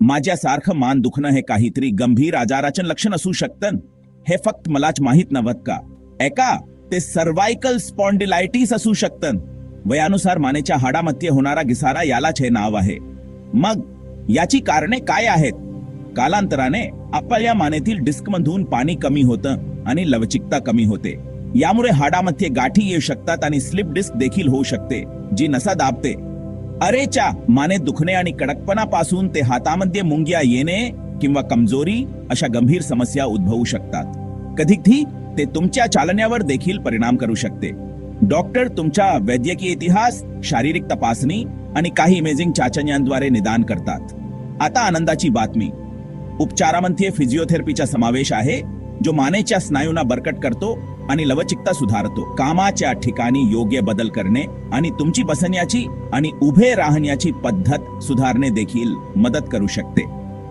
माझ्यासारखं मान दुखणं हे काहीतरी गंभीर आजाराचं लक्षण असू शकतं. हे फक्त मलाच माहीत नव्हत का? ऐका ते सर्वायकल स्पॉन्डिलायटीस असू शकतं. वयानुसार मानेच्या हाडामध्ये होणारा घिसारा यालाच हे नाव आहे. मग याची कारणे काय आहेत? कालांतराने आपल्या मानेतील डिस्कमधून पाणी कमी होतं आणि लवचिकता कमी होते. यामुळे हाडामध्ये गाठी येऊ शकतात आणि स्लिप डिस्क देखील होऊ शकते जी नसा दाबते. अरेच्या माने दुखणे आणि कडकपणापासून ते हातामध्ये मुंग्या येणे किंवा कमजोरी अशा गंभीर समस्या उद्भवू शकतात. कधी ते तुमच्या चालण्यावर देखील परिणाम करू शकते. डॉक्टर तुमच्या वैद्यकीय इतिहास शारीरिक तपासणी आणि काही इमेजिंग चाचण्यांद्वारे निदान करतात. आता आनंदाची बातमी. उपचारामध्ये फिजिओथेरपीचा समावेश आहे जो मानेच्या स्नायूंना बरकट करतो आणि लवचिकता सुधारतो. कामाच्या ठिकाणी योग्य बदल करणे आणि तुमची बसण्याची आणि उभे राहण्याची पद्धत सुधारणे देखील मदत करू शकते.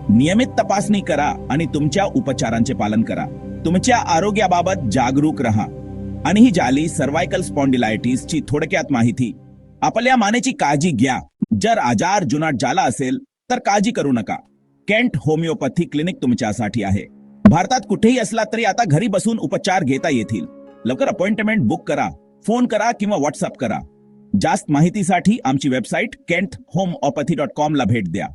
नियमित तपासणी करा आणि तुमच्या उपचारांचे पालन करा. तुमच्या आरोग्याबाबत जागरूक रहा. आणि ही जाली सर्वायकल स्पॉन्डिलायटिस ची थोडक्यात माहिती. आपल्या मानेची काळजी घ्या. जर आजार जुनाट झाला असेल तर काळजी करू नका. केंट होमिओपॅथी क्लिनिक तुमच्यासाठी आहे. भारतात कुठेही असला तरी आता घरी बसून उपचार घेता येतील. लवकर अपॉइंटमेंट बुक करा फोन करा किंवा व्हॉट्सअप करा. जास्त माहितीसाठी आमची website Kent homeopathy dot com ला भेट द्या.